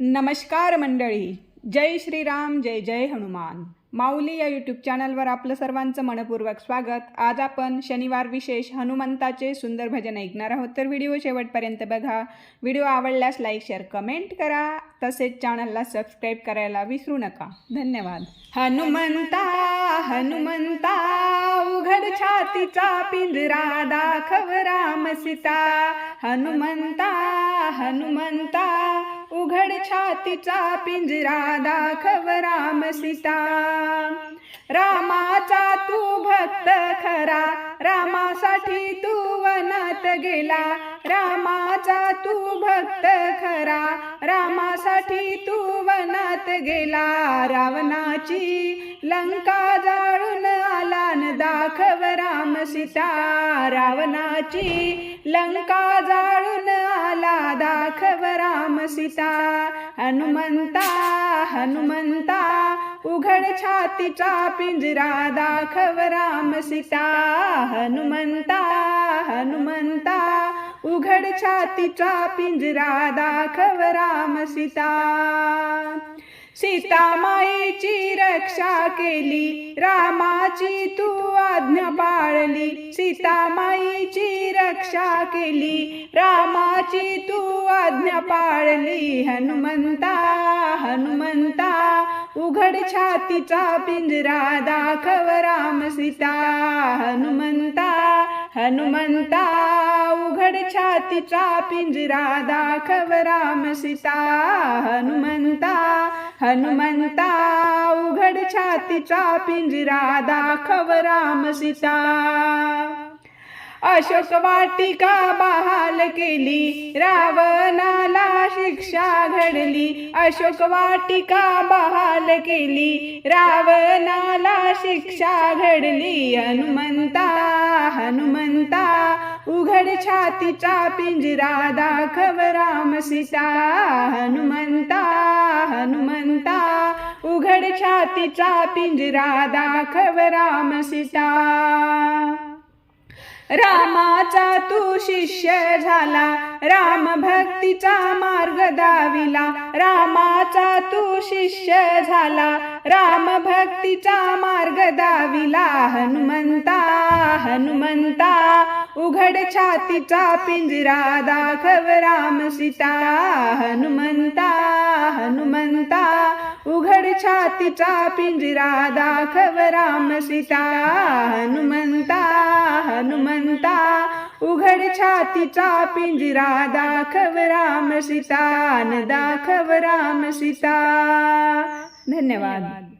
नमस्कार मंडळी. जय श्रीराम जय जय हनुमान. माऊली या यूट्यूब चॅनलवर आपलं सर्वांचं मनपूर्वक स्वागत. आज आपण शनिवार विशेष हनुमंताचे सुंदर भजन ऐकणार आहोत. तर व्हिडिओ शेवटपर्यंत बघा. व्हिडिओ आवडल्यास लाईक शेअर कमेंट करा. तसेच चॅनलला सबस्क्राईब करायला विसरू नका. धन्यवाद. हनुमंता हनुमंता उघड छातीचा पिंजरा दाखव राम सीता. हनुमंता हनुमंता उघड छातीचा पिंजरा दाखव राम सीता. रामाचा तू भक्त खरा रामासाठी तू वनात गेला. रामाचा तू भक्त खरा रामासाठी तू वनात गेला. रावणाची लंका जाळून आला दाखव राम सीता. रावणाची लंका जाळून आला दाखव राम सीता. हनुमंता हनुमंता उघड छातीचा पिंजरा दाखव राम सीता. हनुमंता हनुमंता उघड छातीचा पिंजरा दाखव राम सीता. सीता मायेची रक्षा केली रामाची तू आज्ञा पाळली. सीता मायेची रक्षा केली रामाची तू आज्ञा पाळली. हनुमंता हनुमंता उघड छातीचा पिंजरा दाखव राम सीता. हनुमंता हनुमंता उघड छातीचा पिंजरा दाखव राम सीता. हनुमंता हनुमंता उघड छातीचा पिंजरा दाखव राम सीता. अशोक वाटिका बहाल केली रावणाला शिक्षा घडली. अशोक वाटिका बहाल केली रावणाला शिक्षा घडली. हनुमंता हनुमंता उघड छातीचा पिंजरा दाखव राम सीता हनुमंता हनुमंता. उघड छातीचा पिंजरा दाखव राम सीता. रामाचा तू शिष्य झाला राम भक्तीचा मार्ग दाविला. रामाचा तू शिष्य झाला. राम भक्तीचा मार्ग दाविला. हनुमंता हनुमंता उघड छातीचा पिंजरा दाखव राम सीता. हनुमंता हनुमंता उघड छातीचा पिंजरा दाखव राम सीता. हनुमंता हनुमंता उघड छातीचा पिंजरा दाखव राम सीता न दाखव राम सीता. धन्यवाद.